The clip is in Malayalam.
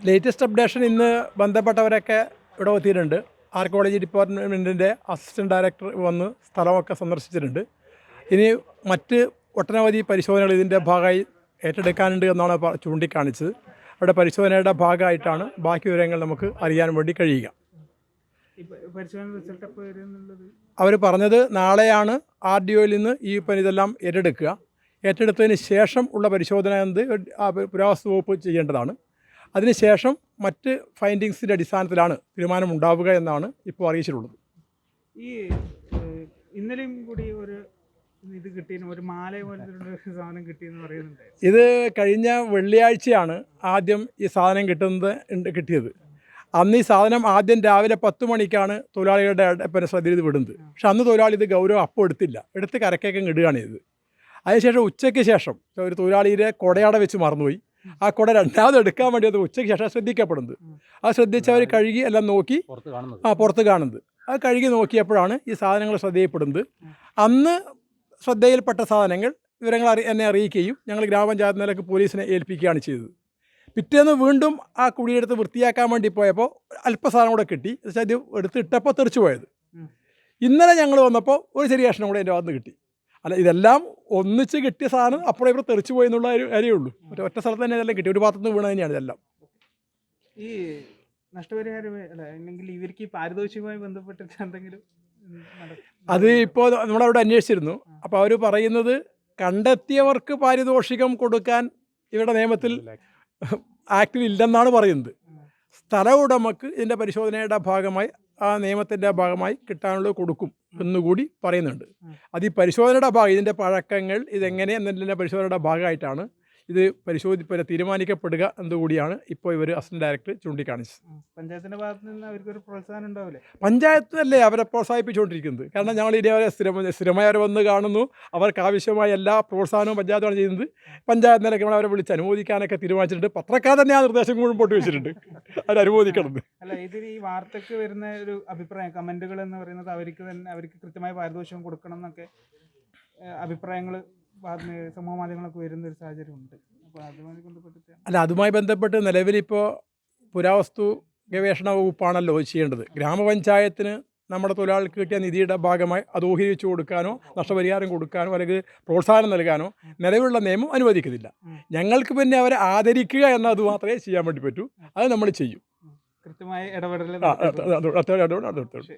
ലേറ്റസ്റ്റ് അപ്ഡേഷൻ ഇന്ന് ബന്ധപ്പെട്ടവരൊക്കെ ഇവിടെ എത്തിയിട്ടുണ്ട്. ആർക്കോളജി ഡിപ്പാർട്ട്മെന്റിന്റെ അസിസ്റ്റന്റ് ഡയറക്ടർ വന്ന് സ്ഥലമൊക്കെ സന്ദർശിച്ചിട്ടുണ്ട്. ഇനി മറ്റ് ഒട്ടനവധി പരിശോധനകൾ ഇതിന്റെ ഭാഗമായി ഏറ്റെടുക്കാനുണ്ട് എന്നാണ് ചൂണ്ടിക്കാണിച്ചത്. അവിടെ പരിശോധനയുടെ ഭാഗമായിട്ടാണ് ബാക്കി വിവരങ്ങൾ നമുക്ക് അറിയാൻ വേണ്ടി കഴിയുക. അവർ പറഞ്ഞത് നാളെയാണ് ആർ ഡി ഒയിൽ നിന്ന് ഈ പനി ഇതെല്ലാം ഏറ്റെടുക്കുക. ഏറ്റെടുത്തതിന് ശേഷം ഉള്ള പരിശോധന എന്ത്? ആ പുരാവസ്തു വകുപ്പ് ചെയ്യേണ്ടതാണ്. അതിനുശേഷം മറ്റ് ഫൈൻഡിങ്സിന്റെ അടിസ്ഥാനത്തിലാണ് തീരുമാനം ഉണ്ടാവുക എന്നാണ് ഇപ്പോൾ അറിയിച്ചിട്ടുള്ളത്. ഈ ഇന്നലെയും കൂടി ഒരു ഇത് കിട്ടിയെന്ന് ഒരു മാല പോലത്തെ സാധനം കിട്ടിയെന്ന് പറയുന്നുണ്ട്. ഇത് കഴിഞ്ഞ വെള്ളിയാഴ്ചയാണ് ആദ്യം ഈ സാധനം കിട്ടുന്നത് കിട്ടിയത്. അന്ന് ഈ സാധനം ആദ്യം രാവിലെ പത്ത് മണിക്കാണ് തൊഴിലാളികളുടെ പിന്നെ ശ്രദ്ധയിൽ ഇത് വിടുന്നത്. പക്ഷെ അന്ന് തൊഴിലാളി ഇത് ഗൗരവം അപ്പോൾ എടുത്തില്ല. എടുത്ത് കരക്കേക്കം ഇടുകയാണ് ചെയ്തത്. അതിനുശേഷം ഉച്ചയ്ക്ക് ശേഷം ഒരു തൊഴിലാളിയുടെ കൊടയാട വെച്ച് മറന്നുപോയി. ആ കുട രണ്ടാമത് എടുക്കാൻ വേണ്ടി അത് ഉച്ചയ്ക്ക് ശേഷം ശ്രദ്ധിക്കപ്പെടുന്നത്. അത് ശ്രദ്ധിച്ച് അവർ കഴുകി എല്ലാം നോക്കി ആ പുറത്ത് കാണുന്നത്. അത് കഴുകി നോക്കിയപ്പോഴാണ് ഈ സാധനങ്ങൾ ശ്രദ്ധയിൽപ്പെടുന്നത്. അന്ന് ശ്രദ്ധയിൽപ്പെട്ട സാധനങ്ങൾ വിവരങ്ങൾ അറി എന്നെ അറിയിക്കുകയും ഞങ്ങൾ ഗ്രാമപഞ്ചായത്ത് നിലയ്ക്ക് പോലീസിനെ ഏൽപ്പിക്കുകയാണ് ചെയ്തത്. പിറ്റേന്ന് വീണ്ടും ആ കുഴിയെടുത്ത് വൃത്തിയാക്കാൻ വേണ്ടി പോയപ്പോൾ അല്പസാധനം കൂടെ കിട്ടി. ഇത് എടുത്ത് ഇട്ടപ്പോൾ തെറിച്ചു പോയത് ഇന്നലെ ഞങ്ങൾ വന്നപ്പോൾ ഒരു ചെറിയ കഷ്ണം കൂടെ എന്റെ ഭാഗത്ത് കിട്ടി. അല്ല ഇതെല്ലാം ഒന്നിച്ച് കിട്ടിയ സാധനം അപ്പോഴേ ഇവിടെ തെറിച്ചു പോയി എന്നുള്ള ഒരു കാര്യമേ ഉള്ളൂ ഒരു ഒറ്റ സ്ഥലത്ത് തന്നെ ഇതെല്ലാം കിട്ടി. ഒരു പാത്രത്തിൽ വീണ് തന്നെയാണ് ഇതെല്ലാം. ഈ നഷ്ടപരിഹാരം അല്ല അല്ലെങ്കിൽ ഇവർക്ക് ഈ പാരിതോഷികവുമായി ബന്ധപ്പെട്ടിട്ട് എന്തെങ്കിലും അത് ഇപ്പോൾ നമ്മളവിടെ അന്വേഷിച്ചിരുന്നു. അപ്പോൾ അവർ പറയുന്നത് കണ്ടെത്തിയവർക്ക് പാരിതോഷികം കൊടുക്കാൻ ഇവരുടെ നിയമത്തിൽ ആക്ടിൽ ഇല്ലെന്നാണ് പറയുന്നത്. സ്ഥല ഉടമക്ക് ഇതിന്റെ പരിശോധനയുടെ ഭാഗമായി ആ നിയമത്തിന്റെ ഭാഗമായി കിട്ടാനുള്ളത് കൊടുക്കും എന്നുകൂടി പറയുന്നുണ്ട്. അത് ഈ പരിശോധനയുടെ ഭാഗം ഇതിന്റെ പഴക്കങ്ങൾ ഇതെങ്ങനെ എന്നതിന്റെ പരിശോധനയുടെ ഭാഗമായിട്ടാണ് ഇത് പരിശോധി തീരുമാനിക്കപ്പെടുക എന്നുകൂടിയാണ് ഇപ്പോൾ ഇവർ അസിസ്റ്റന്റ് ഡയറക്ടർ ചൂണ്ടിക്കാണിച്ചത്. പഞ്ചായത്തിന്റെ ഭാഗത്ത് നിന്ന് അവർക്ക് ഒരു പ്രോത്സാഹനം ഉണ്ടാവില്ലേ? പഞ്ചായത്തിനല്ലേ അവരെ പ്രോത്സാഹിപ്പിച്ചുകൊണ്ടിരിക്കുന്നത്. കാരണം ഞങ്ങൾ ഇനി അവരെ സ്ഥിരം സ്ഥിരമായി അവർ വന്ന് കാണുന്നു. അവർക്ക് ആവശ്യമായ എല്ലാ പ്രോത്സാഹനവും പഞ്ചായത്താണ് ചെയ്യുന്നത്. പഞ്ചായത്ത് നിലയ്ക്ക് അവരെ വിളിച്ച് അനുമോദിക്കാനൊക്കെ തീരുമാനിച്ചിട്ടുണ്ട്. പത്രക്കാർ തന്നെ ആ നിർദ്ദേശം മുമ്പോട്ട് വെച്ചിട്ടുണ്ട്. അവർ അനുമോദിക്കണം. അല്ല ഇതിൽ ഈ വാർത്തക്ക് വരുന്ന ഒരു അഭിപ്രായം കമന്റുകൾ എന്ന് പറയുന്നത് അവർക്ക് തന്നെ അവർക്ക് കൃത്യമായ പാരിതോഷികം കൊടുക്കണം എന്നൊക്കെ അഭിപ്രായങ്ങൾ സമൂഹ മാധ്യമങ്ങളൊക്കെ വരുന്ന ഒരു സാഹചര്യം ഉണ്ട് അപ്പോൾ അതുമായി ബന്ധപ്പെട്ടിട്ട് അല്ല അതുമായി ബന്ധപ്പെട്ട് നിലവിലിപ്പോൾ പുരാവസ്തു ഗവേഷണ വകുപ്പാണല്ലോ ചെയ്യേണ്ടത്. ഗ്രാമപഞ്ചായത്തിന് നമ്മുടെ തൊഴിലാളികൾക്ക് കിട്ടിയ നിധിയുടെ ഭാഗമായി അത് ഊഹിച്ചു കൊടുക്കാനോ നഷ്ടപരിഹാരം കൊടുക്കാനോ അല്ലെങ്കിൽ പ്രോത്സാഹനം നൽകാനോ നിലവിലുള്ള നിയമം അനുവദിക്കുന്നില്ല. ഞങ്ങൾക്ക് പിന്നെ അവരെ ആദരിക്കുക എന്നത് മാത്രമേ ചെയ്യാൻ വേണ്ടി പറ്റൂ. അത് നമ്മൾ ചെയ്യും. കൃത്യമായ ഇടപെടൽ